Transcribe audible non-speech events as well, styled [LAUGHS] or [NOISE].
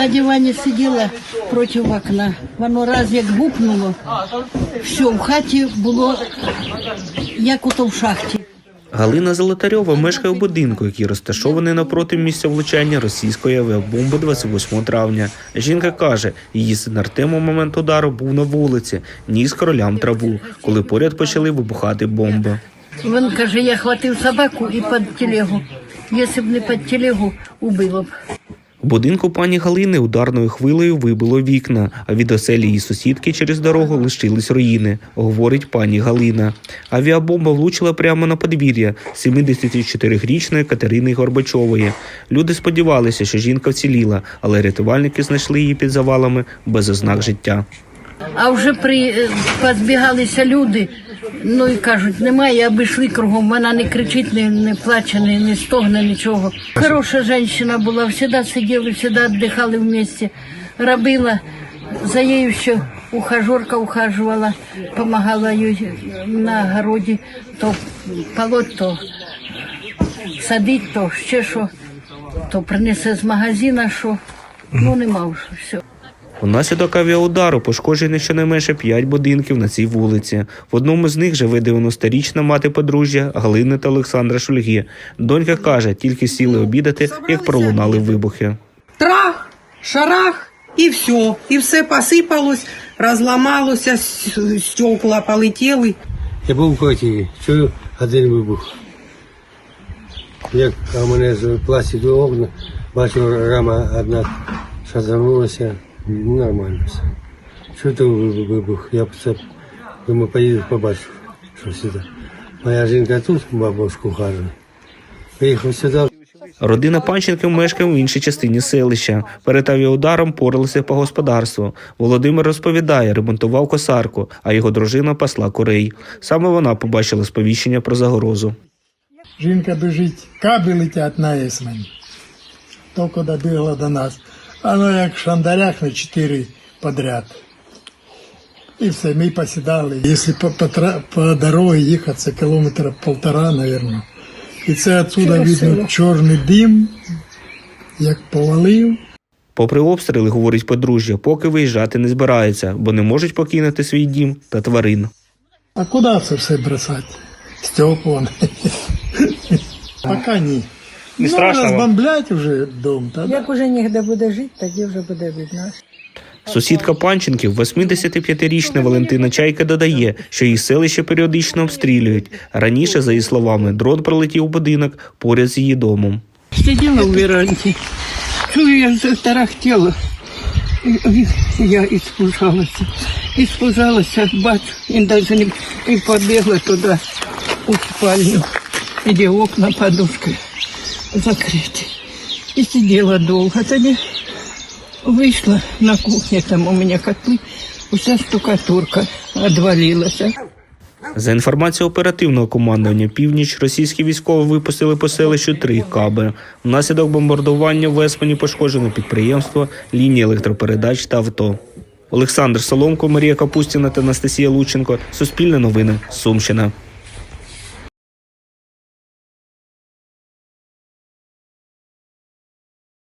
На дивані сиділа проти окна. Воно раз як гупнуло, все, в хаті було як ото в шахті. Галина Золотарьова мешкає у будинку, який розташований напроти місця влучання російської авіабомби 28 травня. Жінка каже, її син Артем у момент удару був на вулиці, ніс королям траву, коли поряд почали вибухати бомби. Він каже, я хватив собаку і під телегу. Якщо б не під телегу, убило б. У будинку пані Галини ударною хвилею вибило вікна, а від оселі її сусідки через дорогу лишились руїни, говорить пані Галина. Авіабомба влучила прямо на подвір'я 74-річної Катерини Горбачової. Люди сподівалися, що жінка вціліла, але рятувальники знайшли її під завалами без ознак життя. А вже при е, позбігалися люди. Ну і кажуть, немає, обійшли кругом. Вона не кричить, не, не плаче, не, не стогне, нічого. Хороша жінка була, завжди сиділи, завжди віддихали в місті. Робила, за нею ще ухажерка ухажувала, допомагала їй на городі то полоть, то садить, то ще що, то принесе з магазина, що. Ну нема вже все. Унаслідок авіаудару пошкоджені щонайменше 5 будинків на цій вулиці. В одному з них живе 90-річна мати подружжя Галини та Олександра Шульги. Донька каже, тільки сіли обідати, як пролунали вибухи. трах, шарах, і все. І все посипалось, розламалося, стекла полетіли. Я був в квартирі, чую один вибух. Як у мене з пластику окна, бачу рама одна шазанулася, нормально все. Що то вибух? Я це думаю, поїду побачу, що сюди. Моя жінка тут бабушку хаже. Приїхав сюди, Родина Панченків мешкає в іншій частині селища. Перед авіаударом поралися по господарству. Володимир розповідає, ремонтував косарку, а його дружина пасла курей. Саме вона побачила сповіщення про загрозу. Жінка біжить, каби летять на есмені. Тільки добігла до нас. Воно як шандарях на чотири подряд. І все, ми посідали. Якщо по, по, по дорозі їхати, це кілометра полтора, мабуть. І це отсюда видно чорний дим, як повалив. Попри обстріли, говорить подружжя, поки виїжджати не збирається, бо не можуть покинути свій дім та тварин. А куди це все бросати? Степан. [LAUGHS] Поки ні. Не ну, страшно розбомблять вже дом. Та, Як уже ніде буде жити, тоді вже буде видно. Сусідка Панченків, 85-річна Валентина Чайка, додає, що її селище періодично обстрілюють. Раніше, за її словами, дрон пролетів у будинок поряд з її домом. Сиділа в веранді, чую, я і Я іспужалася. Іспужалася, бачу, і навіть не і побігла туди у спальню, де окна подушкою закриті. І сиділа довго. Тоді вийшла на кухню, там у мене котли, уся штукатурка відвалилася. За інформацією оперативного командування Північ, російські військові випустили по селищу три каби. Внаслідок бомбардування в Еспені пошкоджено підприємство, лінії електропередач та авто. Олександр Соломко, Марія Капустіна та Анастасія Лученко. Суспільне новини. Сумщина.